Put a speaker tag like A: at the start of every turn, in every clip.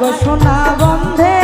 A: গো সোনা বন্ধে।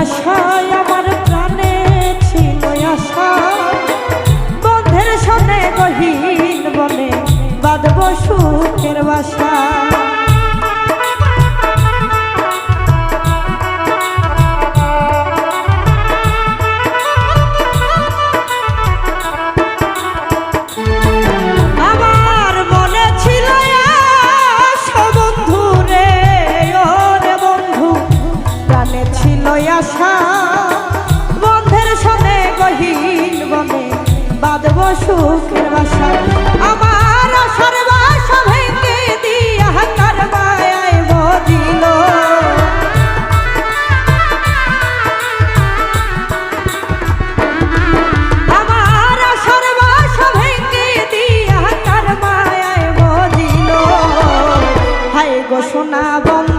A: আশা আমার প্রাণে ছিল আশা বন্ধের সনে গহীন বনে বাঁধব বাসা। গো সোনা বন্ধ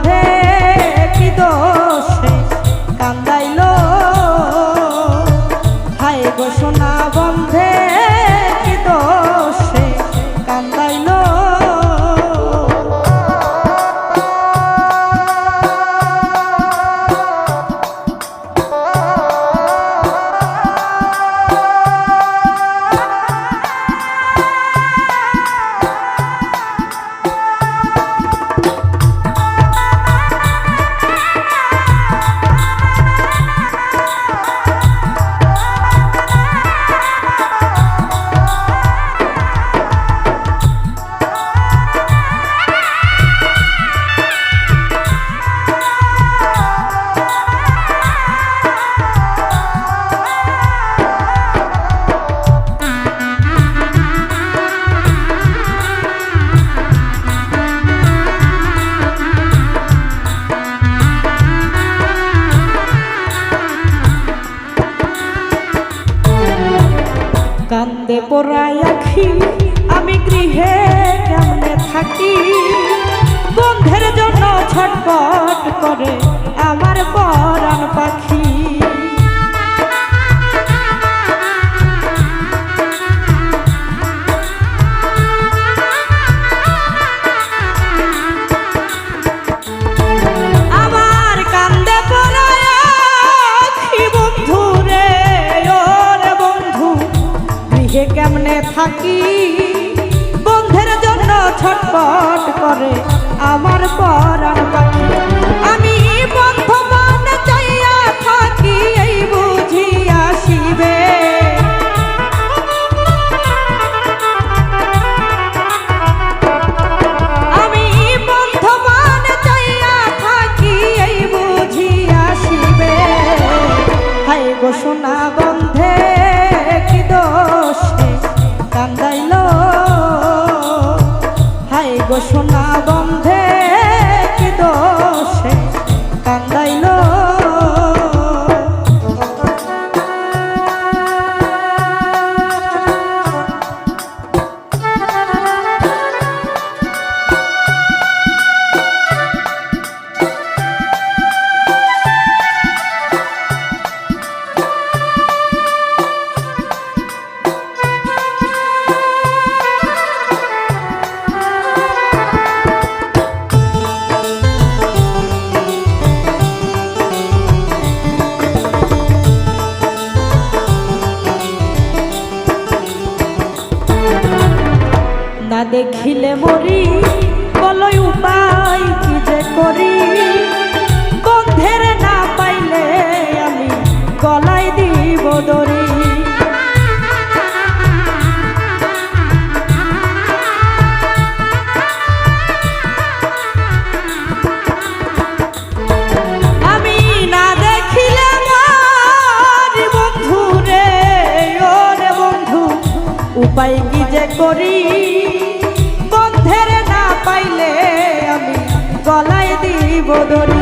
A: কান্দে পোড়াই আখি আমি গৃহে কেমনে থাকি? বন্ধের জন্য ছটপট করে সোনা বন্ধে কি দোষ কান্দাইল? হাই গো সোনা দেখিলে মরি, বলই উপায় কি যে করি? গন্ধের না পাইলে আমি গলায় দিব দরি উপায় কি যে করি? 我的。